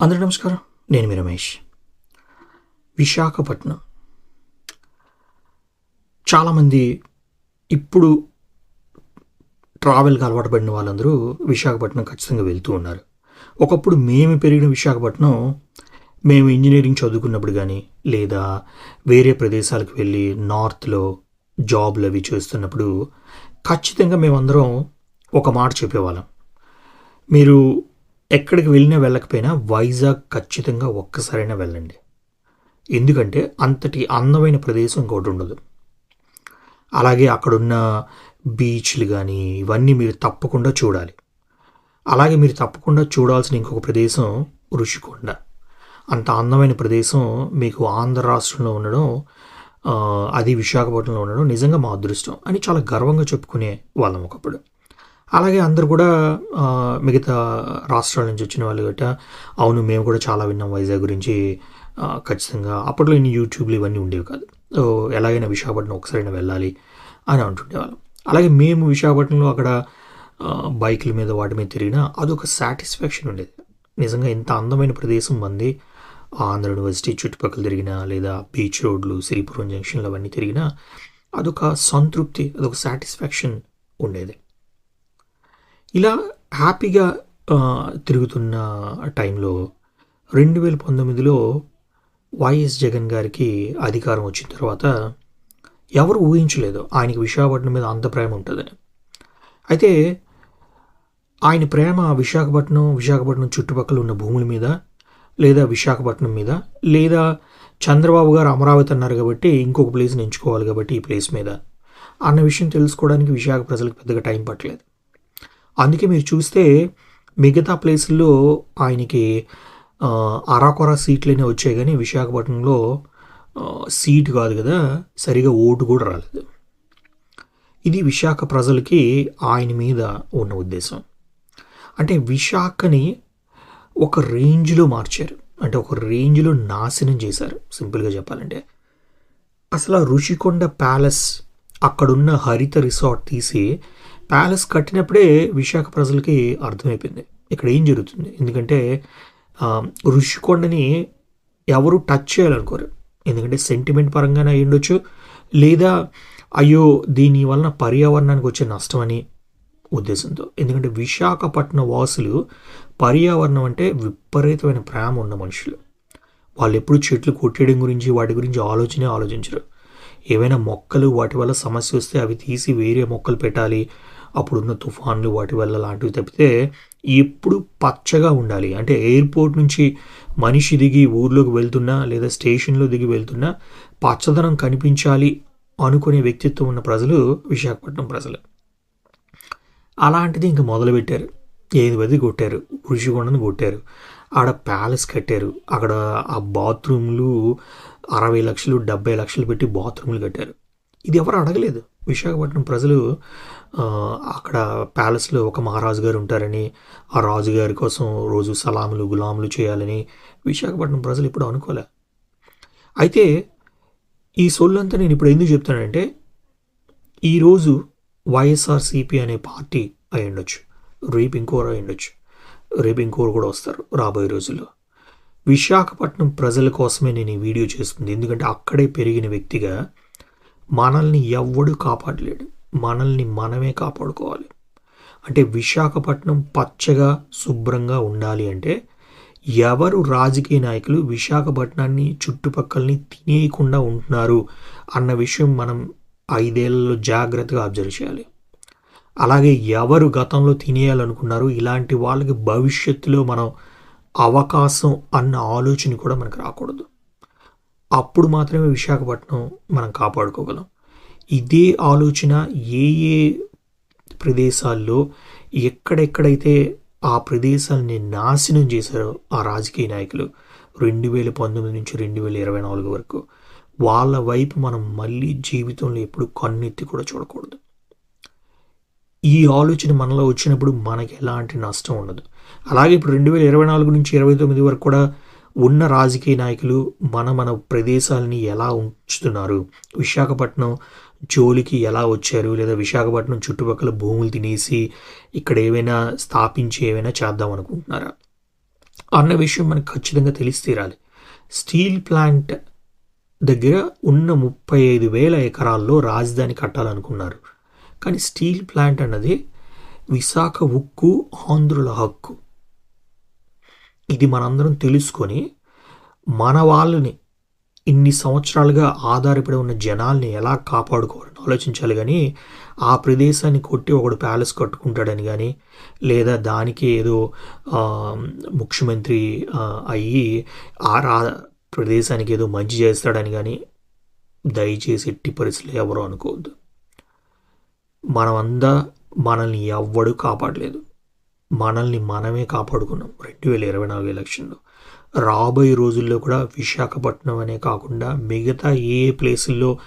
అందరూ నమస్కారం. నేను మీ రమేష్. విశాఖపట్నం. చాలామంది ఇప్పుడు ట్రావెల్కి అలవాటు పడిన వాళ్ళందరూ విశాఖపట్నం ఖచ్చితంగా వెళ్తూ ఉన్నారు. ఒకప్పుడు మేము పెరిగిన విశాఖపట్నం మేము ఇంజనీరింగ్ చదువుకున్నప్పుడు కానీ లేదా వేరే ప్రదేశాలకు వెళ్ళి నార్త్లో జాబ్లు అవి చేస్తున్నప్పుడు ఖచ్చితంగా మేమందరం ఒక మాట చెప్పేవాళ్ళం. మీరు ఎక్కడికి వెళ్ళినా వెళ్ళకపోయినా వైజాగ్ ఖచ్చితంగా ఒక్కసారైనా వెళ్ళండి. ఎందుకంటే అంతటి అందమైన ప్రదేశం ఇంకోటి ఉండదు. అలాగే అక్కడున్న బీచ్లు కానీ ఇవన్నీ మీరు తప్పకుండా చూడాలి. అలాగే మీరు తప్పకుండా చూడాల్సిన ఇంకొక ప్రదేశం ఋషికొండ అంత అందమైన ప్రదేశం మీకు ఆంధ్ర రాష్ట్రంలో ఉండడం అది విశాఖపట్నంలో ఉండడం నిజంగా మా అదృష్టం అని చాలా గర్వంగా చెప్పుకునే వాళ్ళం ఒకప్పుడు. అలాగే అందరు కూడా మిగతా రాష్ట్రాల నుంచి వచ్చిన వాళ్ళు గట్ట అవును మేము కూడా చాలా విన్నాం వైజాగ్ గురించి ఖచ్చితంగా. అప్పట్లో ఇన్ని యూట్యూబ్లు ఇవన్నీ ఉండేవి కాదు. ఎలాగైనా విశాఖపట్నం ఒకసారైనా వెళ్ళాలి అని అంటుండేవాళ్ళం. అలాగే మేము విశాఖపట్నంలో అక్కడ బైకుల మీద వాటి మీద తిరిగినా అదొక సాటిస్ఫాక్షన్ ఉండేది. నిజంగా ఇంత అందమైన ప్రదేశం మంది ఆంధ్ర యూనివర్సిటీ చుట్టుపక్కల తిరిగినా లేదా బీచ్ రోడ్లు సిరిపురం జంక్షన్లు అవన్నీ తిరిగినా అదొక సంతృప్తి అదొక సాటిస్ఫాక్షన్ ఉండేది. ఇలా హ్యాపీగా తిరుగుతున్న టైంలో రెండు వేల పంతొమ్మిదిలో వైఎస్ జగన్ గారికి అధికారం వచ్చిన తర్వాత ఎవరు ఊహించలేదు ఆయనకి విశాఖపట్నం మీద అంత ప్రేమ ఉంటుందని. అయితే ఆయన ప్రేమ విశాఖపట్నం విశాఖపట్నం చుట్టుపక్కల ఉన్న భూముల మీద లేదా విశాఖపట్నం మీద లేదా చంద్రబాబు గారు అమరావతి అన్నారు కాబట్టి ఇంకొక ప్లేస్ని ఎంచుకోవాలి కాబట్టి ఈ ప్లేస్ మీద అన్న విషయం తెలుసుకోవడానికి విశాఖ ప్రజలకు పెద్దగా టైం పట్టలేదు. అందుకే మీరు చూస్తే మిగతా ప్లేసుల్లో ఆయనకి అరాకొరా అరాకొర సీట్లనే వచ్చాయి కానీ విశాఖపట్నంలో సీట్ కాదు కదా సరిగా ఓటు కూడా రాలేదు. ఇది విశాఖ ప్రజలకి ఆయన మీద ఉన్న ఉద్దేశం. అంటే విశాఖని ఒక రేంజ్లో మార్చారు. అంటే ఒక రేంజ్లో నాశనం చేశారు సింపుల్గా చెప్పాలంటే. అసలు ఆ ప్యాలెస్ అక్కడున్న హరిత రిసార్ట్ తీసి ప్యాలెస్ కట్టినప్పుడే విశాఖ ప్రజలకి అర్థమైపోయింది. ఇక్కడ ఏం జరుగుతుంది? ఎందుకంటే ఋషికొండని ఎవరు టచ్ చేయాలనుకోరు. ఎందుకంటే సెంటిమెంట్ పరంగానే అయి ఉండొచ్చు. లేదా అయ్యో దీని వలన పర్యావరణానికి వచ్చే నష్టం అని ఉద్దేశంతో. ఎందుకంటే విశాఖపట్నం వాసులు పర్యావరణం అంటే విపరీతమైన ప్రేమ ఉన్న మనుషులు. వాళ్ళు ఎప్పుడు చెట్లు కొట్టేయడం గురించి వాటి గురించి ఆలోచనే ఆలోచించరు. ఏవైనా మొక్కలు వాటి వల్ల సమస్య వస్తే అవి తీసి వేరే మొక్కలు పెట్టాలి. అప్పుడున్న తుఫాన్లు వాటి వల్ల లాంటివి తప్పితే ఎప్పుడు పచ్చగా ఉండాలి. అంటే ఎయిర్పోర్ట్ నుంచి మనిషి దిగి ఊర్లోకి వెళ్తున్నా లేదా స్టేషన్లో దిగి వెళ్తున్నా పచ్చదనం కనిపించాలి అనుకునే వ్యక్తిత్వం ఉన్న ప్రజలు విశాఖపట్నం ప్రజలు. అలాంటిది ఇంక మొదలుపెట్టారు. ఏది పది కొట్టారు ఋషికొండను కొట్టారు ఆడ ప్యాలెస్ కట్టారు అక్కడ ఆ బాత్రూమ్లు అరవై లక్షలు డెబ్బై లక్షలు పెట్టి బాత్రూమ్లు కట్టారు. ఇది ఎవరు అడగలేదు. విశాఖపట్నం ప్రజలు అక్కడ ప్యాలెస్లో ఒక మహారాజు గారు ఉంటారని ఆ రాజుగారి కోసం రోజు సలాములు గులాములు చేయాలని విశాఖపట్నం ప్రజలు ఇప్పుడు అనుకోలే. అయితే ఈ సొల్లంతా నేను ఇప్పుడు ఎందుకు చెప్తానంటే ఈరోజు వైఎస్ఆర్సీపీ అనే పార్టీ అయి ఉండొచ్చు రేపు ఇంకోరు అయి ఉండొచ్చు రేపు ఇంకోరు కూడా వస్తారు రాబోయే రోజుల్లో. విశాఖపట్నం ప్రజల కోసమే నేను ఈ వీడియో చేస్తుంది. ఎందుకంటే అక్కడే పెరిగిన వ్యక్తిగా మనల్ని ఎవ్వడు కాపాడలేడు. మనల్ని మనమే కాపాడుకోవాలి. అంటే విశాఖపట్నం పచ్చగా శుభ్రంగా ఉండాలి అంటే ఎవరు రాజకీయ నాయకులు విశాఖపట్నాన్ని చుట్టుపక్కలని తినేయకుండా ఉంటున్నారు అన్న విషయం మనం ఐదేళ్ళలో జాగ్రత్తగా అబ్జర్వ్ చేయాలి. అలాగే ఎవరు గతంలో తినేయాలనుకున్నారు ఇలాంటి వాళ్ళకి భవిష్యత్తులో మనం అవకాశం అన్న ఆలోచన కూడా మనకు రాకూడదు. అప్పుడు మాత్రమే విశాఖపట్నం మనం కాపాడుకోగలం. ఇదే ఆలోచన ఏ ఏ ప్రదేశాల్లో ఎక్కడెక్కడైతే ఆ ప్రదేశాలని నాశనం చేశారో ఆ రాజకీయ నాయకులు రెండు వేల పంతొమ్మిది నుంచి రెండు వేల ఇరవై నాలుగు వరకు వాళ్ళ వైపు మనం మళ్ళీ జీవితంలో ఎప్పుడు కన్నెత్తి కూడా చూడకూడదు. ఈ ఆలోచన మనలో వచ్చినప్పుడు మనకి ఎలాంటి నష్టం ఉండదు. అలాగే ఇప్పుడు రెండు వేల ఇరవై నాలుగు నుంచి ఇరవై తొమ్మిది వరకు కూడా ఉన్న రాజకీయ నాయకులు మన మన ప్రదేశాలని ఎలా ఉంచుతున్నారు? విశాఖపట్నం జోలికి ఎలా వచ్చారు? లేదా విశాఖపట్నం చుట్టుపక్కల భూములు తినేసి ఇక్కడ ఏవైనా స్థాపించి ఏవైనా చేద్దాం అనుకుంటున్నారా? అన్న విషయం మనకు ఖచ్చితంగా తెలిసి తీరాలి. స్టీల్ ప్లాంట్ దగ్గర ఉన్న ముప్పై ఐదు వేల ఎకరాల్లో రాజధాని కట్టాలనుకున్నారు. కానీ స్టీల్ ప్లాంట్ అన్నది విశాఖ ఉక్కు ఆంధ్రుల హక్కు. ఇది మనందరం తెలుసుకొని మన వాళ్ళని ఇన్ని సంవత్సరాలుగా ఆధారపడి ఉన్న జనాల్ని ఎలా కాపాడుకోవాలని ఆలోచించాలి కానీ ఆ ప్రదేశాన్ని కొట్టి ఒకడు ప్యాలెస్ కట్టుకుంటాడని కానీ లేదా దానికి ఏదో ముఖ్యమంత్రి అయ్యి ఆ రా ప్రదేశానికి ఏదో మంచి చేస్తాడని కానీ దయచేసి ఎట్టి పరిస్థితులు ఎవరు అనుకోవద్దు. మనమంతా మనల్ని ఎవ్వడూ కాపాడలేదు. మనల్ని మనమే కాపాడుకున్నాం రెండు వేల ఇరవై నాలుగు ఎలక్షన్లో. రాబోయే రోజుల్లో కూడా విశాఖపట్నం అనే కాకుండా మిగతా ఏ ప్లేసుల్లో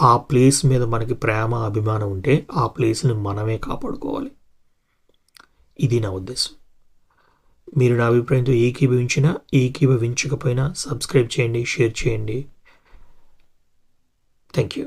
ఆ ప్లేస్ మీద మనకి ప్రేమ అభిమానం ఉంటే ఆ ప్లేస్ని మనమే కాపాడుకోవాలి. ఇది నా ఉద్దేశం. మీరు నా అభిప్రాయంతో ఏకీభవించినా ఏకీభవించకపోయినా సబ్స్క్రైబ్ చేయండి షేర్ చేయండి. Thank you.